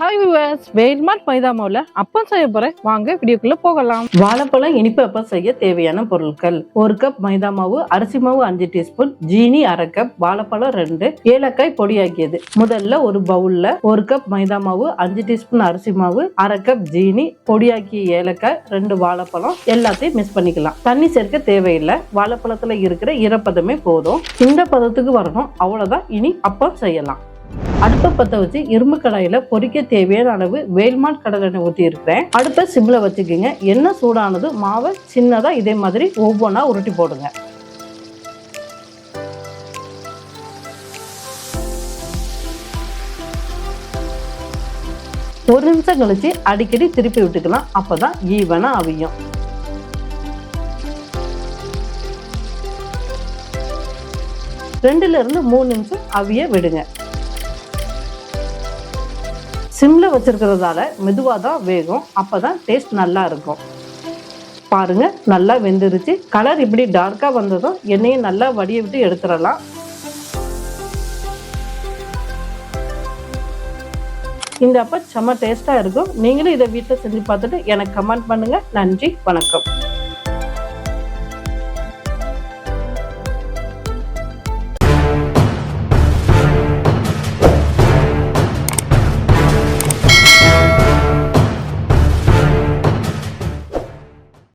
hi viewers Velmart maida மாவுல அப்பம் செய்ய போறேன் வாங்க வீடியோக்குள்ள போகலாம். வாழைப்பழம் இனிப்பு அப்பம் செய்ய தேவையான பொருட்கள். ஒரு கப் மைதா மாவு அரிசி மாவு அஞ்சு டீஸ்பூன் ஜீனி அரை கப் வாழைப்பழம் ரெண்டு ஏலக்காய் பொடியாக்கியது. முதல்ல ஒரு பவுல்ல ஒரு கப் மைதா மாவு அஞ்சு டீஸ்பூன் அரிசி மாவு அரை கப் ஜீனி பொடியாக்கிய ஏலக்காய் ரெண்டு வாழைப்பழம் எல்லாத்தையும் மிக்ஸ் பண்ணிக்கலாம். தண்ணி சேர்க்க தேவையில்லை. வாழைப்பழத்துல இருக்கிற ஈரப்பதமே போதும். இந்த பதத்துக்கு வரணும். அவ்வளவுதான். இனி அப்பம் செய்யலாம். அடுப்பை பற்ற வச்சு இரும்பு கடாயில பொறிக்க தேவையான அளவு வேல்மாட் கடலெண்ணெய் ஊற்றி இருக்கிறேன் அடுப்பை சிம்மில் வச்சுக்கோங்க. எண்ணெய் சூடானது மாவை சின்னதாக இதே மாதிரி ஒவ்வொன்றா உருட்டி போடுங்க. ஒரு நிமிஷம் கழிச்சு அடிக்கடி திருப்பி விட்டுக்கலாம். அப்பதான் ஈவனா அவியும். ரெண்டுல இருந்து மூணு நிமிஷம் அவிய விடுங்க. சிம்மில் வச்சிருக்கிறதால மெதுவாக தான் வேகும். அப்போ தான் டேஸ்ட் நல்லா இருக்கும். பாருங்க நல்லா வெந்துருச்சு. கலர் இப்படி டார்க்காக வந்ததும் எண்ணெயை நல்லா வடிய விட்டு எடுத்துடலாம். இந்த அப்போ செம்ம டேஸ்ட்டாக இருக்கும். நீங்களும் இதை வீட்டில் செஞ்சு பார்த்துட்டு எனக்கு கமெண்ட் பண்ணுங்கள் நன்றி வணக்கம்.